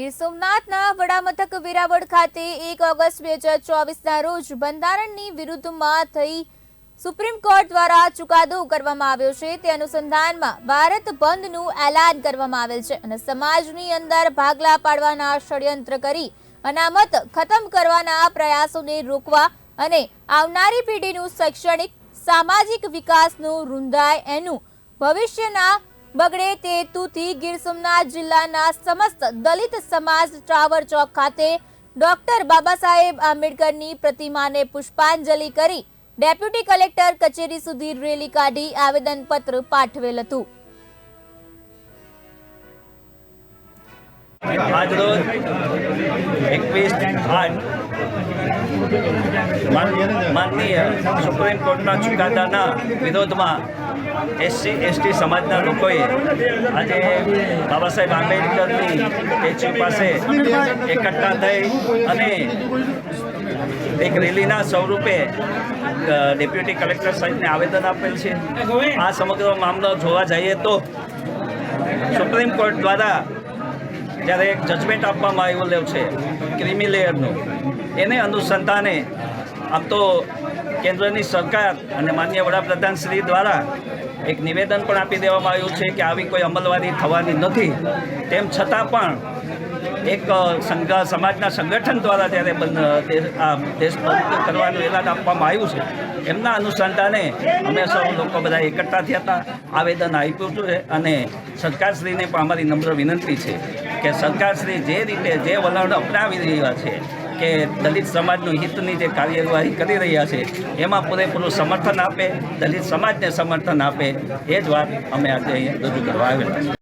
ગીર સોમનાથના વડામથક વેરાવળ ખાતે એક ઓગસ્ટ બે હજાર ચોવીસના રોજ બંધારણની વિરુદ્ધમાં થઈ સુપ્રીમ કોર્ટ દ્વારા ચુકાદો કરવામાં આવ્યો છે. તે અનુસંધાનમાં ભારત બંધનું એલાન કરવામાં આવેલ છે અને સમાજની અંદર ભાગલા પાડવાના ષડયંત્ર કરી અનામત ખતમ કરવાના પ્રયાસોને રોકવા અને આવનારી પેઢીનું શૈક્ષણિક, સામાજિક વિકાસનું રૂંધાય એનું ભવિષ્યના બગડે તે હેતુથી ગીર સોમનાથ જિલ્લાના સમસ્ત દલિત સમાજ ટાવર ચોક ખાતે ડોક્ટર બાબા સાહેબ આંબેડકરની પ્રતિમાને પુષ્પાંજલિ કરી ડેપ્યુટી કલેક્ટર કચેરી સુધી રેલી કાઢી આવેદનપત્ર પાઠવેલ હતું. આજરોજ એકવીસ આઠ માનનીય સુપ્રીમ કોર્ટના ચુકાદાના વિરોધમાં એસસી, એસટી સમાજના લોકોએ આજે બાબા સાહેબ આંબેડકરની સ્ટેચ્યુ પાસે એકઠા થઈ અને એક રેલીના સ્વરૂપે ડેપ્યુટી કલેક્ટર સાહેબને આવેદન આપેલ છે. આ સમગ્ર મામલો જોવા જઈએ તો સુપ્રીમ કોર્ટ દ્વારા જ્યારે એક જજમેન્ટ આપવામાં આવેલું છે ક્રિમી લેયરનું એને અનુસંધાને આમ તો કેન્દ્રની સરકાર અને માન્ય વડાપ્રધાન શ્રી દ્વારા એક નિવેદન પણ આપી દેવામાં આવ્યું છે કે આવી કોઈ અમલવારી થવાની નથી. તેમ છતાં પણ એક સંઘ, સમાજના સંગઠન દ્વારા જ્યારે આ દેશ કરવાનું એલાન આપવામાં આવ્યું છે, એમના અનુસંધાને અમે સૌ લોકો બધા એકઠા થયા હતા, આવેદન આપ્યું છે અને સરકારશ્રીને પણ અમારી નમ્ર વિનંતી છે કે સરકારશ્રી જે રીતે જે વલણ અપનાવી રહ્યા છે કે દલિત સમાજનું હિતની જે કાર્યવાહી કરી રહ્યા છે, એમાં પૂરેપૂરું સમર્થન આપે, દલિત સમાજને સમર્થન આપે, એ જ વાત અમે આજે રજૂ કરવા આવેલા છે